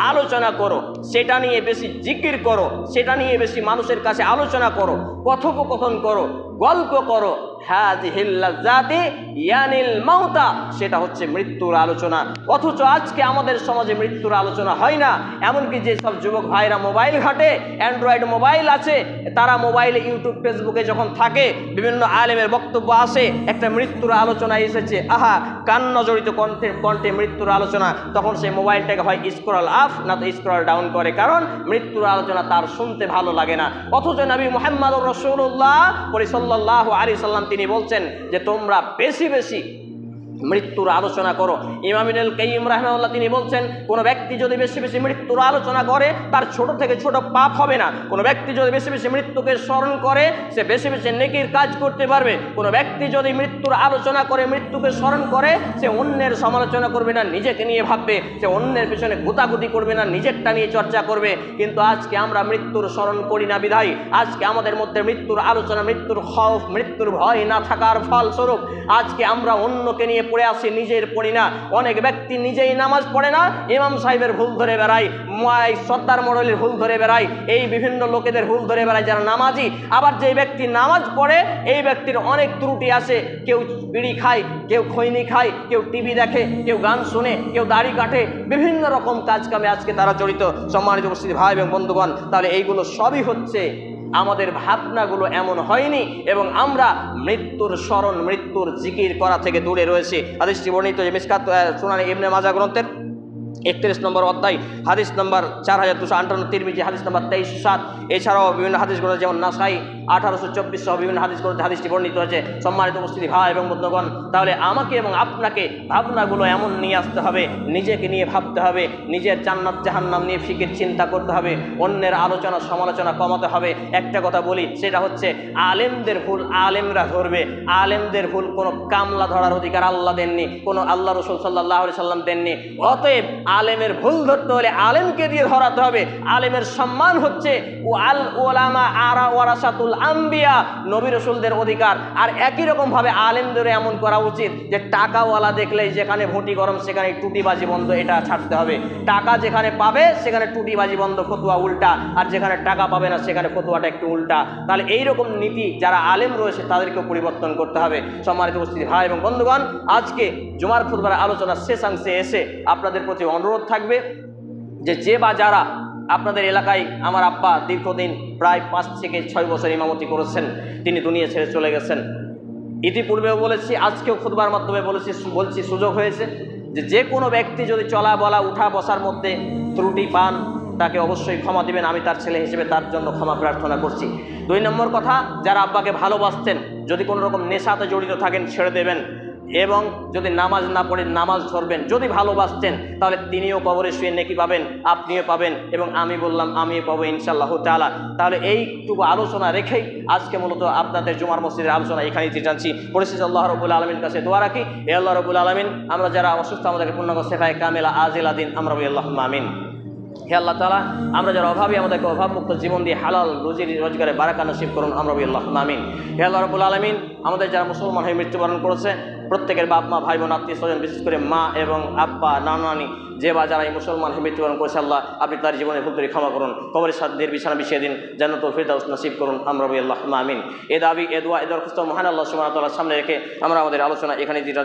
আলোচনা করো, সেটা নিয়ে বেশি জিকির করো, সেটা নিয়ে বেশি মানুষের কাছে আলোচনা করো, কথোপকথন করো, গল্প করো সেটা হচ্ছে মৃত্যুর আলোচনা। অথচ আজকে আমাদের সমাজে মৃত্যুর আলোচনা হয় না। এমনকি যে সব যুবক ভাইরা মোবাইল ঘাটে, অ্যান্ড্রয়েড মোবাইল আছে, তারা মোবাইলে ইউটিউব, ফেসবুকে যখন থাকে, বিভিন্ন আলেমের বক্তব্য আসে, একটা মৃত্যুর আলোচনা এসেছে। আহা কান্ন জড়িত কণ্ঠে কণ্ঠে মৃত্যুর আলোচনা। তখন সে মোবাইলটাকে হয় স্ক্রল আপ, না তো স্ক্রল ডাউন করে। কারণ মৃত্যুর আলোচনা তার শুনতে ভালো লাগে না। অথচ নবী মোহাম্মদ রসুল্লাহ পরিসল্লাহ আলী সাল্লাম তিনি বলছেন যে তোমরা বেশি বেশি মৃত্যুর আলোচনা করো। ইমামিনুল কাইম রাহমাউল্লাহ তিনি বলছেন, কোনো ব্যক্তি যদি বেশি বেশি মৃত্যুর আলোচনা করে, তার ছোট থেকে ছোট পাপ হবে না। কোনো ব্যক্তি যদি বেশি বেশি মৃত্যুকে স্মরণ করে, সে বেশি বেশি নেকির কাজ করতে পারবে। কোনো ব্যক্তি যদি মৃত্যুর আলোচনা করে, মৃত্যুকে স্মরণ করে, সে অন্যের সমালোচনা করবে না, নিজেকে নিয়ে ভাববে। সে অন্যের পেছনে গুতাগুতি করবে না, নিজেরটা নিয়ে চর্চা করবে। কিন্তু আজকে আমরা মৃত্যুর স্মরণ করি না, বিধায়। আজকে আমাদের মধ্যে মৃত্যুর আলোচনা, মৃত্যুর খৌফ মৃত্যুর ভয় না থাকার ফলস্বরূপ আজকে আমরা অন্যকে নিয়ে পড়ে আসি, নিজের পড়ি না। অনেক ব্যক্তি নিজেই নামাজ পড়ে না, ইমাম সাহেবের ভুল ধরে বেড়ায় সর্দার মডেলের ভুল ধরে বেড়ায়, এই বিভিন্ন লোকেদের ভুল ধরে বেড়ায় যারা নামাজি। আবার যে ব্যক্তি নামাজ পড়ে, এই ব্যক্তির অনেক ত্রুটি আছে কেউ বিড়ি খায়, কেউ খৈনি খায়, কেউ টিভি দেখে, কেউ গান শুনে, কেউ দাড়ি কাটে। বিভিন্ন রকম কাজ কামে আজকে তারা জড়িত। সম্মানিত উপস্থিতি ভাই এবং বন্ধুগণ, তাহলে এইগুলো সবই হচ্ছে আমাদের ভাবনাগুলো এমন হয়নি এবং আমরা মৃত্যুর স্মরণ, মৃত্যুর জিকির করা থেকে দূরে রয়েছে। আদেশটি বর্ণিত যে মিসকাত শুনানি ইবনে মাজা গ্রন্থের একত্রিশ নম্বর অধ্যায়, হাদিস নম্বর চার হাজার দুশো আটান্ন, তিরমিজি হাদিস নম্বর তেইশ সাত। এছাড়াও বিভিন্ন হাদিস গ্রন্থ যেমন নাসাই আঠারোশো চব্বিশ সহ বিভিন্ন হাদিস গ্রন্থে হাদিসটি বর্ণিত হয়েছে। সম্মানিত উপস্থিতি ভাই এবং বন্ধুগণ, তাহলে আমাকে এবং আপনাকে ভাবনাগুলো এমন নিয়ে আসতে হবে, নিজেকে নিয়ে ভাবতে হবে, নিজের জান্নাত জাহান্নাম নিয়ে ফিকির চিন্তা করতে হবে, অন্যের আলোচনা সমালোচনা কমাতে হবে। একটা কথা বলি, সেটা হচ্ছে আলেমদের ভুল আলেমরা ধরবে। আলেমদের ভুল কোনো কামলা ধরার অধিকার আল্লাহ দেননি, কোনো আল্লাহ রসুল সাল্লাহ সাল্লাম দেননি। অতএব আলেমের ভুল ধরতে হলে আলেমকে দিয়ে ধরাতে হবে। আলেমের সম্মান হচ্ছে ও আল ওলামা আরা ওয়ারাসাতুল আম্বিয়া, নবী রসুলদের অধিকার। আর একই রকমভাবে আলেমদের এমন করা উচিত যে টাকাওয়ালা দেখলেই যেখানে ভুটি গরম, সেখানে টুটিবাজি বন্ধ, এটা ছাড়তে হবে। টাকা যেখানে পাবে, সেখানে টুটিবাজি বন্ধ, ফতুয়া উল্টা। আর যেখানে টাকা পাবে না, সেখানে ফতুয়াটা একটু উল্টা। তাহলে এই রকম নীতি, যারা আলেম রয়েছে, তাদেরকেও পরিবর্তন করতে হবে। সম্মানিত উপস্থিতি, ভাই এবং বন্ধুগণ, আজকে জুমার খুদবার আলোচনা শেষাংশে এসে আপনাদের প্রতি অনুরোধ থাকবে যে যে বা যারা আপনাদের এলাকায় আমার আব্বা দীর্ঘদিন প্রায় পাঁচ থেকে ছয় বছর ইমামতি করেছেন, তিনি দুনিয়া ছেড়ে চলে গেছেন। ইতিপূর্বেও বলেছি, আজকেও খুদবার মাধ্যমে বলেছি বলছি, সুযোগ হয়েছে যে যে কোনো ব্যক্তি যদি চলা বলা, উঠা বসার মধ্যে ত্রুটি পান, তাকে অবশ্যই ক্ষমা দিবেন। আমি তার ছেলে হিসেবে তার জন্য ক্ষমা প্রার্থনা করছি। দুই নম্বর কথা, যারা আব্বাকে ভালোবাসতেন, যদি কোনো রকম নেশাতে জড়িত থাকেন, ছেড়ে দেবেন। এবং যদি নামাজ না পড়ে নামাজ ধরবেন, যদি ভালোবাসতেন, তাহলে তিনিও কবরে শুয়ে নেকি পাবেন, আপনিও পাবেন এবং আমি বললাম, আমিও পাবো ইনশাল্লাহ তালা তাহলে এইটুকু আলোচনা রেখেই আজকে মূলত আপনাদের জুমার মসজিদের আলোচনা এখানেই জানছি। পরিস্থিতি আল্লাহ রবুল আলমীর কাছে দোয়া রাখি এ আল্লাহ রবুল আলমিন, আমরা যারা অসুস্থ, আমাদেরকে পূর্ণাঙ্গ সেফায় কামেলা আজিলা দিন আমরা আল্লাহ আমিন। হে আল্লাহ তালা আমরা যারা অভাবী, আমাদেরকে অভাবমুক্ত জীবন দিয়ে হালাল রুজি রোজগারে বারাকা নসিব করুন, আমরা আল্লাহ আমিন। হে আল্লাহ রবুল আলমিন, আমাদের যারা মুসলমান হয়ে মৃত্যুবরণ করেছে প্রত্যেকের বাপ মা, ভাই বোন, আত্মীয় স্বজন, বিশেষ করে মা এবং আব্বা নানানি যে বা যারা এই মুসলমান মৃত্যুবরণ করেছে, আল্লাহ আপনি তার জীবনে ভুল করে ক্ষমা করুন। কবরের সাধ্যের বিছানা বিছিয়ে দিন, যেন তো ফিরদাউস নসিব করুন। আমরা আল্লাহ আমিন। এ দাবি, এ দোয়া, এ দরখাস্ত মহান আল্লাহ সুমান সামনে রেখে আমরা আমাদের আলোচনা এখানে দিয়ে